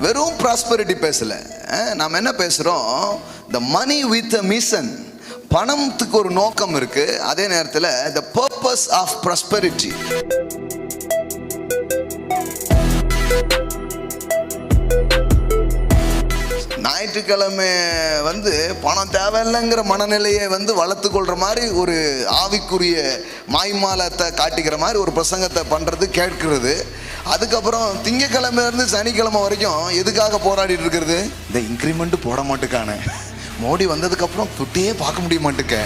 வெறும் ப்ராஸ்பரிட்டி பேசல. நாம் என்ன பேசுறோம்? த மணி வித் மிஷன் பணத்துக்கு ஒரு நோக்கம் இருக்கு. அதே நேரத்தில் த பர்பஸ் ஆஃப் ப்ராஸ்பரிட்டி ஞாயிற்றுக்கிழமை வந்து பணம் தேவையில்லைங்கிற மனநிலையை வந்து வளர்த்து கொள்கிற மாதிரி ஒரு ஆவிக்குரிய மாய்மாலத்தை காட்டிக்கிற மாதிரி ஒரு பிரசங்கத்தை பண்ணுறது கேட்கிறது. அதுக்கப்புறம் திங்கக்கிழமையிலேருந்து சனிக்கிழமை வரைக்கும் எதுக்காக போராடிட்டு இருக்கிறது? இந்த இன்க்ரிமெண்ட்டு போட மாட்டுக்கானே. மோடி வந்ததுக்கப்புறம் துட்டியே பார்க்க முடிய மாட்டேங்க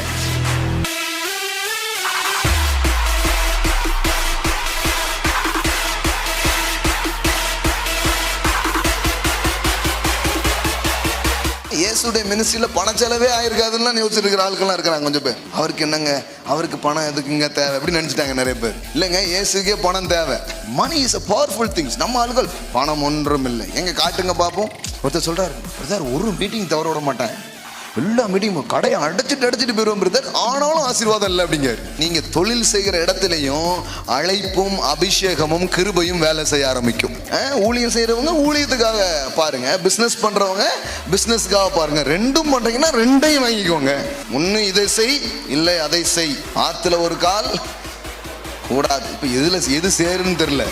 இயேசுடைய மினிஸ்ட்ரியில் பண செலவே ஆயிருக்காதுன்னு யோசிச்சிருக்கிற ஆட்கள்லாம் இருக்கிறாங்க கொஞ்சம் பேர். அவருக்கு என்னங்க? அவருக்கு பணம் எதுக்குங்க தேவை? அப்படின்னு நினச்சிட்டாங்க நிறைய பேர். இல்லைங்க இயேசுக்கே பணம் தேவை. Money is a powerful things நம்ம ஆளுகள் பணம் ஒன்றும் இல்லை. எங்கே காட்டுங்க பார்ப்போம் ஒருத்தர் சொல்கிறார் பிரதர் ஒரு மீட்டிங் தவற விட மாட்டேன். எல்லா மீட்டிங்கும் கடையை அடைச்சிட்டு அடைச்சிட்டு போயிடுவோம் பிரதர். ஆனாலும் ஆசீர்வாதம் இல்லை அப்படிங்க நீங்க தொழில் செய்கிற இடத்துலையும் அழைப்பும் அபிஷேகமும் கிருபையும் வேலை செய்ய ஆரம்பிக்கும். ஊழியம் செய்யறவங்க ஊழியத்துக்காக பாருங்க. பிசினஸ் பண்றவங்க பிசினஸ்க்காக பாருங்க. ரெண்டும் பண்றீங்கன்னா ரெண்டையும் வாங்கிக்கோங்க. ஒன்னு இதை செய் இல்லை அதை செய். ஆத்துல ஒரு கால் கூடாது. இப்போ எதுல எது சேருன்னு தெரியல.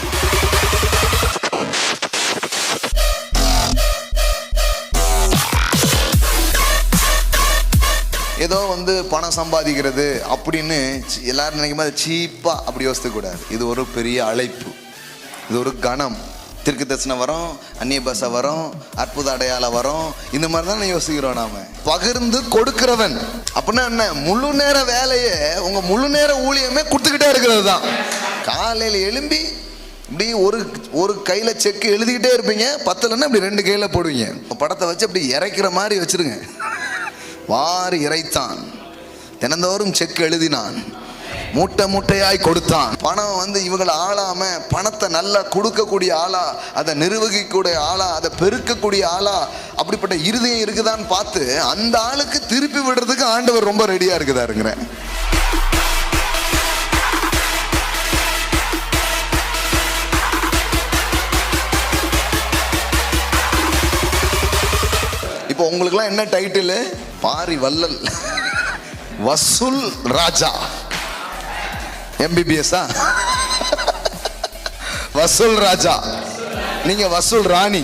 ஏதோ வந்து பணம் சம்பாதிக்கிறது அப்படின்னு எல்லாரும் நினைக்கும் போது சீப்பாக அப்படி யோசிக்கக்கூடாது இது ஒரு பெரிய அழைப்பு. இது ஒரு கணம். திருக்கு தர்சனம் வரும் அந்நிய பாஷை வரும் அற்புத அடையாளம் வரும். இந்த மாதிரி தான் யோசிக்கிறோம் நாம. பகிர்ந்து கொடுக்கிறவன். அப்படின்னா என்ன? முழு நேர வேலையை உங்க முழு நேர ஊழியமே கொடுத்துக்கிட்டே இருக்கிறது தான். காலையில் எழும்பி இப்படி ஒரு ஒரு கையில் செக் எழுதிக்கிட்டே இருப்பீங்க. பத்தலைன்னா இப்படி ரெண்டு கையில் போடுவீங்க. படத்தை வச்சு அப்படி இறைக்கிற மாதிரி வச்சிருங்க. வாரி இறைத்தான். தினந்தோறும் செக் எழுதினான். மூட்டை மூட்டையாய் கொடுத்தான். பணம் வந்து இவங்களை ஆளாம பணத்தை நல்லா கொடுக்கக்கூடிய ஆளா அதை நிர்வகிக்கக்கூடிய ஆளா அதை பெருக்கக்கூடிய ஆளா அப்படிப்பட்ட இருதயம் இருக்குதான்னு பார்த்து அந்த ஆளுக்கு திருப்பி விடுறதுக்கு ஆண்டவர் ரொம்ப ரெடியா இருக்குதாருங்கிறேன் இப்போ உங்களுக்குலாம் என்ன டைட்டில் பாரி வல்லல் வசூல் ராஜா. எம்பிபிஎஸ்ஸா வசூல் ராஜா. நீங்க வசூல் ராணி.